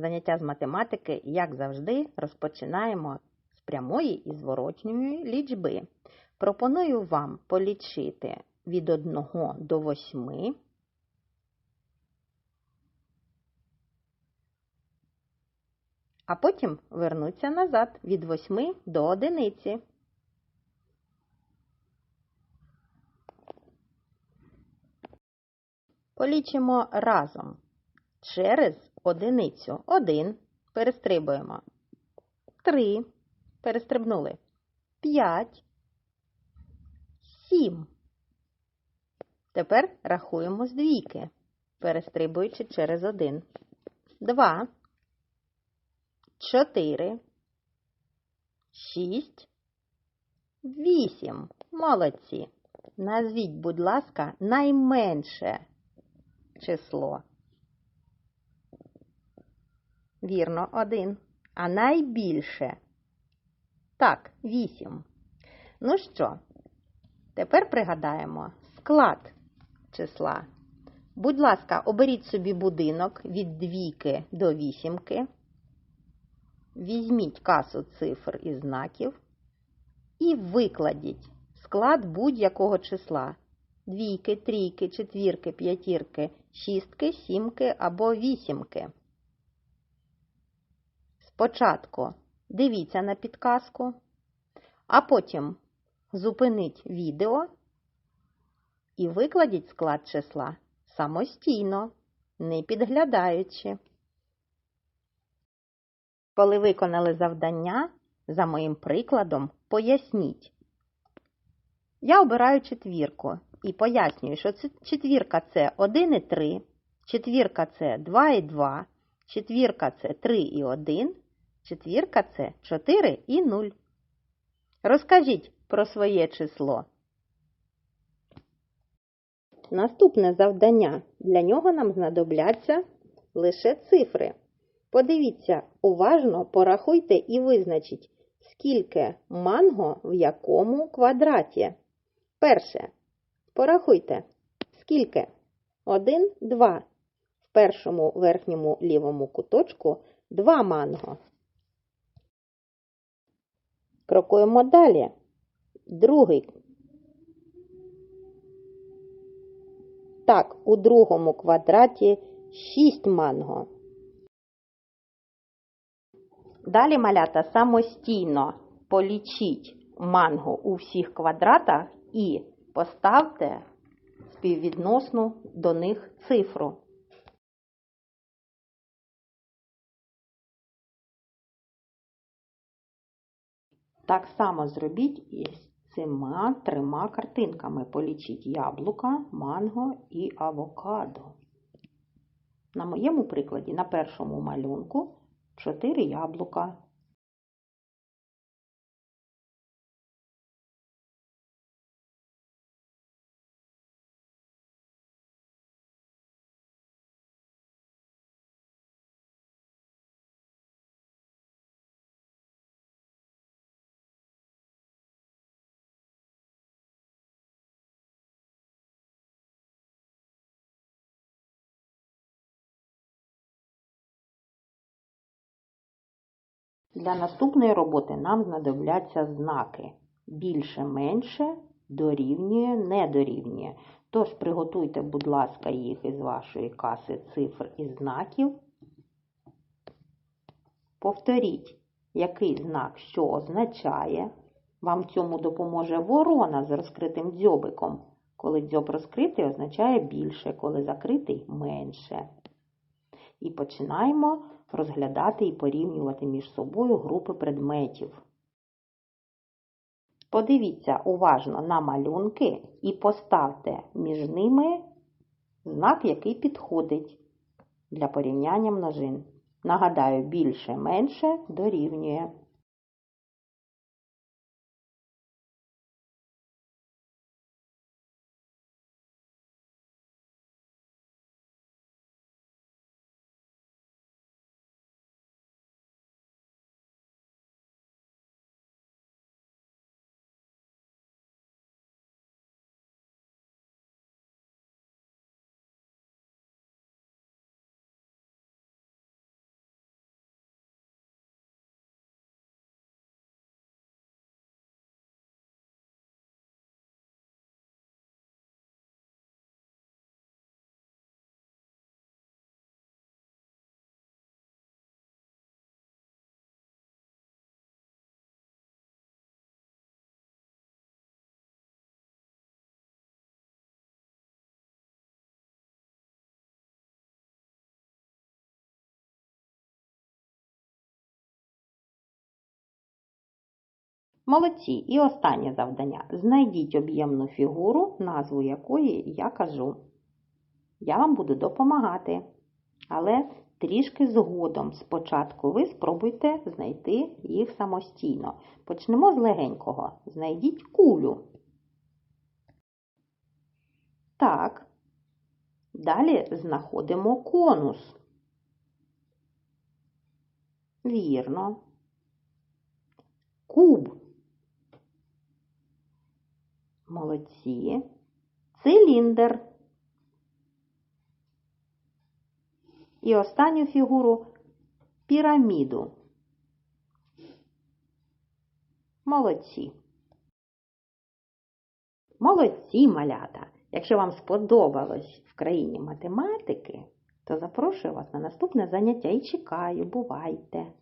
Заняття з математики, як завжди, розпочинаємо з прямої і зворотньої лічби. Пропоную вам полічити від 1 до 8. А потім вернуться назад від 8 до 1. Полічимо разом через одиницю. Один. Перестрибуємо. Три. Перестрибнули. П'ять. Сім. Тепер рахуємо з двійки, перестрибуючи через один. Два. Чотири. Шість. Вісім. Молодці. Назвіть, будь ласка, найменше число. Вірно, один. А найбільше. Так, вісім. Ну що, тепер пригадаємо склад числа. Будь ласка, оберіть собі будинок від двійки до вісімки. Візьміть касу цифр і знаків і викладіть склад будь-якого числа. Двійки, трійки, четвірки, п'ятірки, шістки, сімки або вісімки. Спочатку дивіться на підказку, а потім зупиніть відео і викладіть склад числа самостійно, не підглядаючи. Коли виконали завдання, за моїм прикладом, поясніть. Я обираю четвірку і пояснюю, що четвірка це 1 і 3, четвірка це 2 і 2, четвірка це 3 і 1, четвірка це 4 і 0. Розкажіть про своє число. Наступне завдання. Для нього нам знадобляться лише цифри. Подивіться, уважно порахуйте і визначіть, скільки манго в якому квадраті. Перше. Порахуйте, скільки? 1, 2. В першому верхньому лівому куточку 2 манго. Крокуємо далі. Другий. Так, у другому квадраті 6 манго. Далі малята самостійно полічіть манго у всіх квадратах і поставте співвідносну до них цифру. Так само зробіть із цими трьома картинками. Полічіть яблука, манго і авокадо. На моєму прикладі, на першому малюнку 4 яблука. Для наступної роботи нам знадобляться знаки. Більше, менше, дорівнює, не дорівнює. Тож приготуйте, будь ласка, їх із вашої каси цифр і знаків. Повторіть, який знак що означає. Вам цьому допоможе ворона з розкритим дзьобиком. Коли дзьоб розкритий, означає більше, коли закритий менше. І починаємо розглядати і порівнювати між собою групи предметів. Подивіться уважно на малюнки і поставте між ними знак, який підходить для порівняння множин. Нагадаю, більше менше дорівнює. Молодці. І останнє завдання. Знайдіть об'ємну фігуру, назву якої я кажу. Я вам буду допомагати. Але трішки згодом. Спочатку ви спробуйте знайти їх самостійно. Почнемо з легенького. Знайдіть кулю. Так. Далі знаходимо конус. Вірно. Куб. Молодці. Циліндр. І останню фігуру піраміду. Молодці. Молодці, малята! Якщо вам сподобалось в країні математики, то запрошую вас на наступне заняття і чекаю. Бувайте!